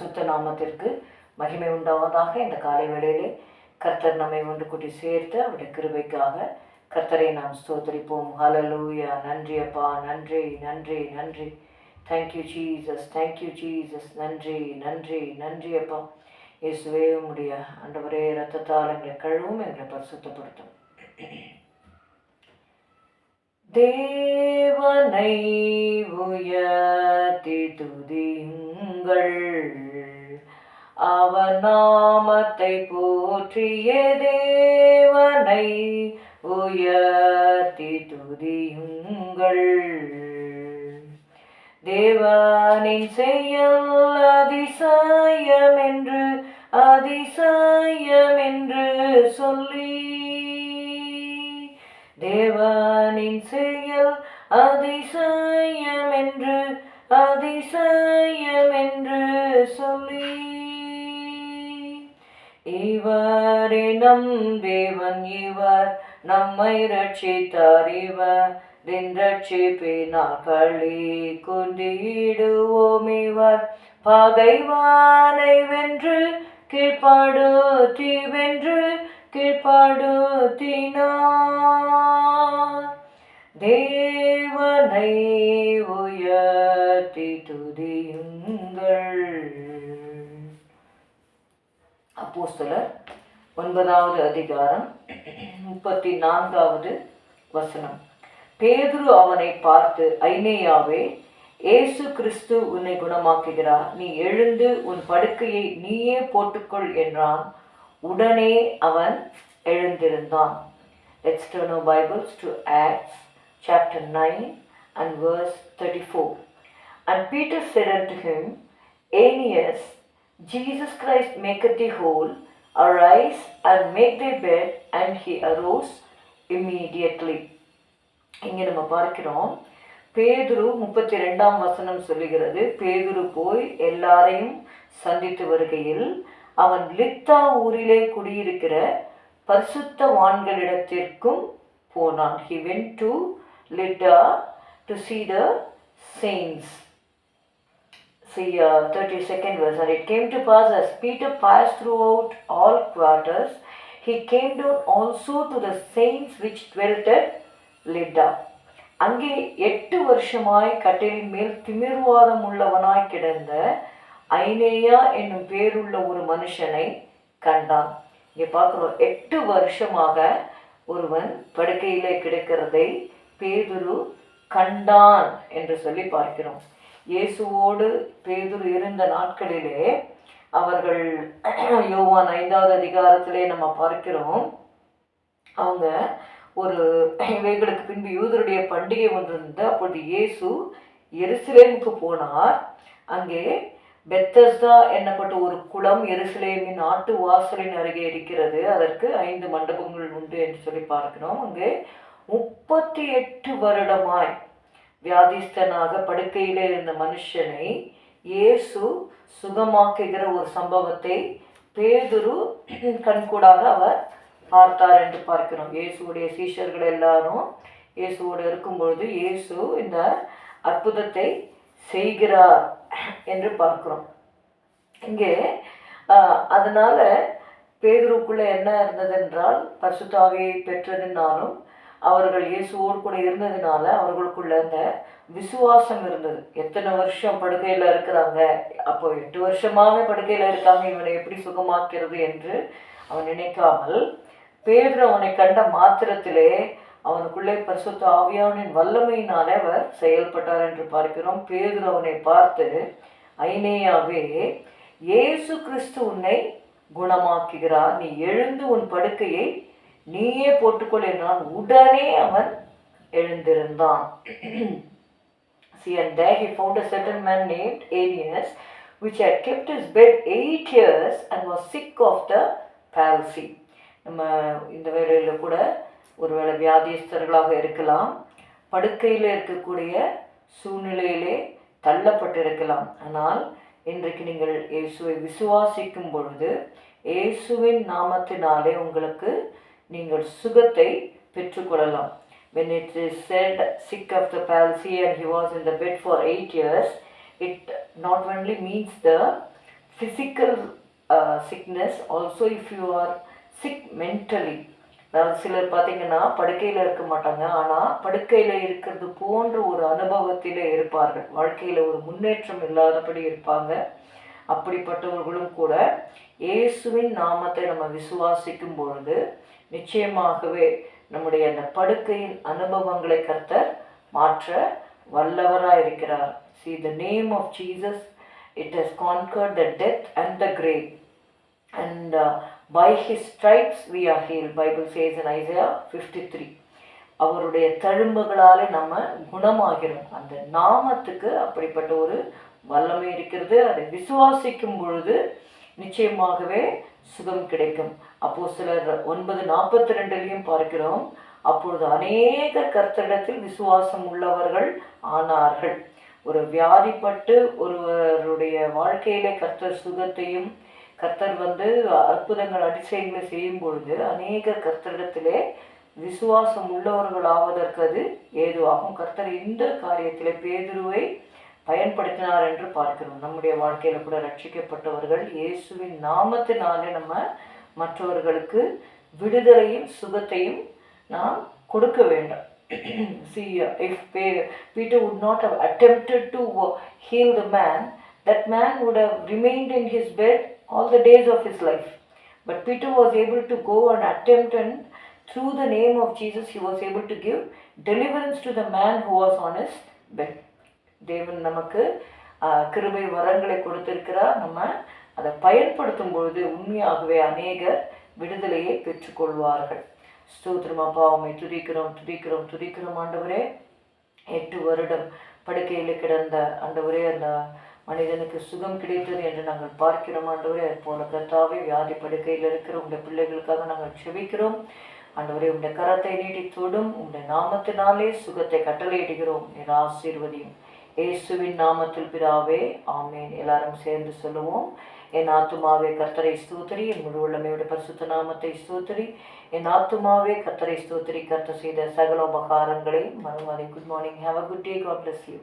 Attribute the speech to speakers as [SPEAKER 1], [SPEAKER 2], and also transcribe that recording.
[SPEAKER 1] பரிசுத்த நாமத்திற்கு மகிமை உண்டாவதாக இந்த காலை வேளையிலே கர்த்தர் நம்மை ஒன்று கூட்டி சேர்த்து அவருடைய கிருபைக்காக கர்த்தரை நாம் ஸ்தோத்தரிப்போம். ஹலலூயா நன்றி அப்பா. நன்றி நன்றி நன்றி. தேங்க்யூ ஜீசஸ் தேங்க்யூ ஜீசஸ் நன்றி நன்றி நன்றி அப்பா. இயேசுவே உம்முடைய அண்டவரே ரத்தத்தால் எங்களை கழுவும் எங்களை பரிசுத்தப்படுத்தும். தேவனை உயர்த்தி துதியுங்கள். அவர் நாமத்தை போற்றிய தேவனை உயர்த்தி துதியுங்கள் தேவனின் செயல் அதிசயம் என்று அதிசயம் என்று சொல்லி. தேவனின் செயல் அதிசயம் என்று அதிசயம் இவரே நம் தேவன் இவர் நம்மை ரட்சித்தார் இவர் ரட்சிப்பினால் களி குந்திடுவோம் இவர். பகைவானை வென்று கீழ்ப்பாடுத்தி வென்று கீழ்ப்பாடுத்தினார். தேவனை அப்போஸ்தலர் ஒன்பதாவது அதிகாரம் முப்பத்தி நான்காவது வசனம். பேதுரு அவனை பார்த்து ஐநேயாவே இயேசு கிறிஸ்து உன்னை குணமாக்குகிறார். நீ எழுந்து உன் படுக்கையை நீயே போட்டுக்கொள் என்றான். உடனே அவன் எழுந்திருந்தான். Let's Bibles our Bibles to nine and 9 and verse 34. And Peter him Aeneas Jesus Christ maketh thee whole, arise and make thy bed. And he arose immediately. இங்கே நம்ம பார்க்கிறோம் பேதுரு முப்பத்தி ரெண்டாம் வசனம் சொல்லுகிறது பேதுரு போய் எல்லாரையும் சந்தித்து வருகையில் அவன் லித்தா ஊரிலே குடியிருக்கிற பரிசுத்தவான்களிடத்திற்கும் போனான் he went to Lydda to see the saints see uh, 32nd verse. And it came to pass as peter passed throughout all quarters he came down also to the saints which dwelt at Lydda அங்கே எட்டு வருஷமாய் கட்டிலின் மேல் திமிர்வாதம் உள்ளவனாய் கிடந்த ஐனேயா என்னும் பேருள்ள ஒரு மனுஷனை கண்டான். இங்கே பார்க்குறோம் எட்டு வருஷமாக ஒருவன் படுக்கையிலே கிடக்கிறதை பேதுரு கண்டான் என்று சொல்லி பார்க்கிறோம். இயேசுவோடு பேதுரு இருந்த நாட்களிலே அவர்கள் யோவான் ஐந்தாவது அதிகாரத்திலே நம்ம பார்க்கிறோம். அவங்க ஒரு இவைகளுக்கு பின்பு யூதருடைய பண்டிகை ஒன்று இருந்தது. அப்பொழுது இயேசு எருசலேமுக்கு போனார். அங்கே பெத்தஸ்தா என்னப்பட்ட ஒரு குளம் எருசலேமின் நாட்டு வாசலின் அருகே இருக்கிறது. அதற்கு ஐந்து மண்டபங்கள் உண்டு என்று சொல்லி பார்க்கிறோம். அங்கே முப்பத்தி எட்டு வருடமாய் வியாதிஸ்தனாக படுக்கையிலே இருந்த மனுஷனை இயேசு சுகமாக்குகிற ஒரு சம்பவத்தை பேதுரு கண்கூடாக அவர் பார்த்தார் என்று பார்க்கிறோம். இயேசுவுடைய சீஷர்கள் எல்லாரும் இயேசுவோடு இருக்கும் பொழுது இயேசு இந்த அற்புதத்தை செய்கிறார் என்று பார்க்கிறோம். இங்கே அதனால் அதனால பேதுருக்குள்ள என்ன இருந்ததென்றால் என்றால் பெற்றதுனாலும் பெற்றதினாலும் அவர்கள் இயேசுவோடு கூட இருந்ததுனால அவர்களுக்குள்ள அந்த விசுவாசம் இருந்தது. எத்தனை வருஷம் படுக்கையில் இருக்கிறாங்க? அப்போ எட்டு வருஷமாகவே படுக்கையில் இருக்காங்க. இவனை எப்படி சுகமாக்கிறது என்று அவன் நினைக்காமல் பேர் அவனை கண்ட மாத்திரத்திலே அவனுக்குள்ளே பரிசுத்த ஆவியானின் வல்லமையினாலே அவர் செயல்பட்டார் என்று பார்க்கிறோம். பேர் அவனை பார்த்து ஐனேயாவே இயேசு கிறிஸ்து உன்னை குணமாக்குகிறார். நீ எழுந்து உன் படுக்கையை நீயே போட்டுக்கொள் என்றான். உடனே அவன் எழுந்திருந்தான். See, and there he found a certain man named Aeneas, which had kept his bed eight years and was sick of the palsy. நம்ம இந்த வேலையில் கூட ஒருவேளை வியாதிஸ்தர்களாக இருக்கலாம். படுக்கையில் இருக்கக்கூடிய சூழ்நிலையிலே தள்ளப்பட்டிருக்கலாம். ஆனால் இன்றைக்கு நீங்கள் இயேசுவை விசுவாசிக்கும் பொழுது இயேசுவின் நாமத்தினாலே உங்களுக்கு நீங்கள் சுகத்தை பெற்றுக்கொள்ளலாம் when it is said sick of the palsy and he was in the bed for eight years, it not only means the physical uh, sickness also if you are sick mentally அதாவது சிலர் பார்த்தீங்கன்னா படுக்கையில் இருக்க மாட்டாங்க ஆனால் படுக்கையில் இருக்கிறது போன்ற ஒரு அனுபவத்திலே இருப்பார்கள் வாழ்க்கையில் ஒரு முன்னேற்றம் இல்லாதபடி இருப்பாங்க அப்படிப்பட்டவர்களும் கூட இயேசுவின் நாமத்தை நம்ம விசுவாசிக்கும் பொழுது நிச்சயமாகவே நம்முடைய அந்த படுக்கையின் அனுபவங்களை கர்த்தர் மாற்ற வல்லவராக இருக்கிறார். See the name of Jesus it has conquered the death and the grave and by his stripes we are heal Bible says and Isaiah fifty three அவருடைய தழும்புகளாலே நம்ம குணமாகிறோம். அந்த நாமத்துக்கு அப்படிப்பட்ட ஒரு வல்லமை இருக்கிறது அதை விசுவாசிக்கும் பொழுது நிச்சயமாகவே சுகம் கிடைக்கும். அப்போ சிலர் ஒன்பது நாற்பத்தி ரெண்டுலையும் பார்க்கிறோம். அப்பொழுது அநேக கர்த்தரிடத்தில் விசுவாசம் உள்ளவர்கள் ஆனார்கள். ஒரு வியாதிப்பட்டு ஒருவருடைய வாழ்க்கையிலே கர்த்தர் சுகத்தையும் கர்த்தர் வந்து அற்புதங்கள் அதிசயங்களை செய்யும் பொழுது அநேக கர்த்தரிடத்திலே விசுவாசம் உள்ளவர்கள் ஆவதற்கு அது ஏதுவாகும். கர்த்தர் இந்த காரியத்திலே பேதுருவை பயன்படுத்தினார் என்று பார்க்கிறோம் நம்முடைய வாழ்க்கையில கூட ரட்சிக்கப்பட்டவர்கள் இயேசுவின் நாமத்தினாலே நம்ம மற்றவர்களுக்கு விடுதலையும் சுகத்தையும் நாம் கொடுக்க வேண்டும் see if Pe- Peter would not have attempted to wo- heal the man that man would have remained in his bed all the days of his life but Peter was able to go and attempt and through the name of Jesus he was able to give deliverance to the man who was on his bed தேவன் நமக்கு கிருமை கிருபை வரங்களை கொடுத்திருக்கிறார். நம்ம அதை பயன்படுத்தும் பொழுது உண்மையாகவே அநேகர் விடுதலையை பெற்றுக்கொள்வார்கள். ஸ்தோத்திரம் அப்பா துதிக்கிறோம் துதிக்கிறோம் துதிக்கிறோம் ஆண்டவரே. எட்டு வருடம் படுக்கையில் கிடந்த ஆண்டவரே அந்த மனிதனுக்கு சுகம் கிடைத்தது என்று நாங்கள் பார்க்கிறோம் ஆண்டவரே. அது போல கர்த்தாவே வியாதி படுக்கையில் இருக்கிற உங்களுடைய பிள்ளைகளுக்காக நாங்கள் செவிக்கிறோம் ஆண்டவரே உங்களுடைய கரத்தை நீட்டி தொடும் உங்களுடைய நாமத்தினாலே சுகத்தை கட்டளையிடுகிறோம். நீர் ஆசீர்வதியும். இயேசுவின் நாமத்தில் பிதாவே ஆமேன். எல்லாரும் சேர்ந்து சொல்லுவோம். என் ஆத்துமாவே கர்த்தரை ஸ்தூத்திரி. என் முழு உள்ளமையோட பரிசுத்த நாமத்தை ஸ்தூத்திரி. என் ஆத்துமாவே கர்த்தரை ஸ்தூத்திரி. கர்த்தர் செய்த சகல உபகாரங்களை மறுமாறி good morning have a good day God bless you